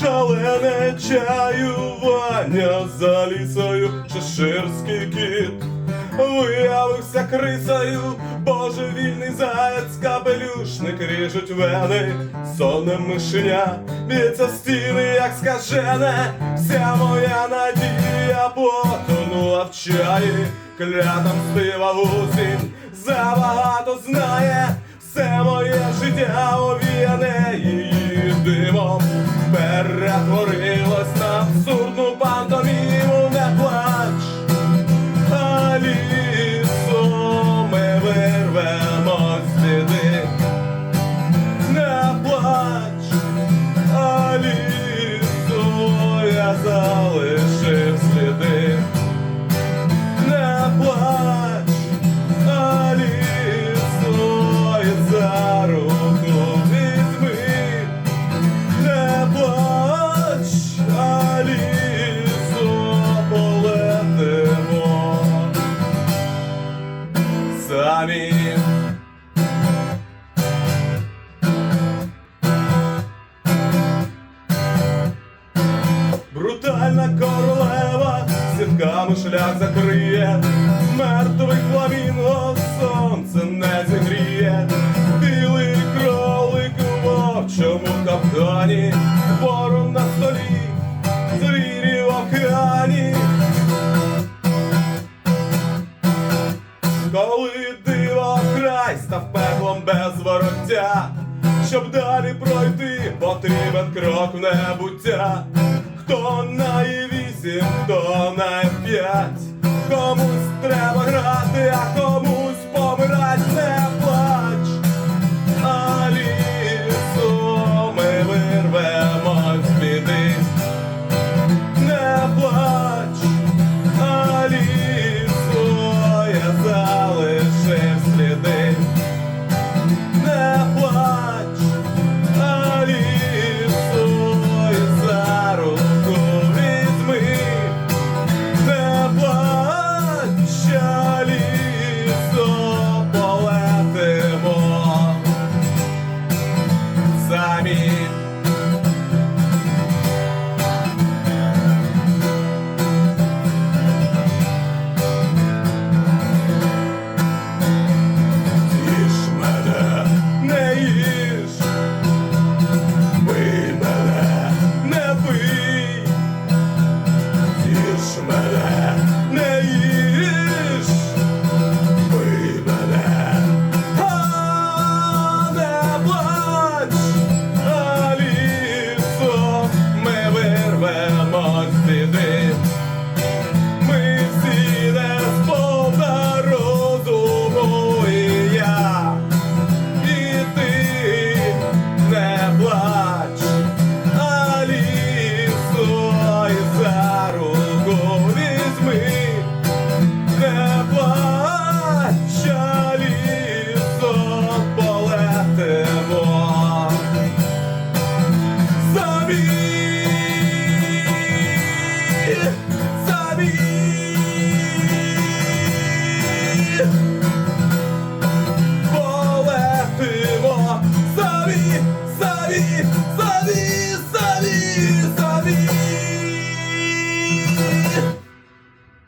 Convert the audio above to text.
шалене чаювання за лісою, чеширський кіт. Виявився крисою, божевільний заяць, капелюшник ріжуть вени, сонне мишеня, б'ється стіни, як скажене, вся моя надія потонула в чаї, клята мстива гусінь, забагато знає, все моє життя овіяне її димом, перетворилось самі. Брутальна королева сітками шлях закриє, мертвий фламінго сонце не зігріє, білий кролик у вовчому капкані, ворон на столі, звірі в океані. Коли диво край став пеклом без вороття, щоб далі пройти, потрібен крок в небуття. Хто на і вісім, хто на п'ять, комусь самі. неба лісом полетимо самі, самі. полетимо самі, самі.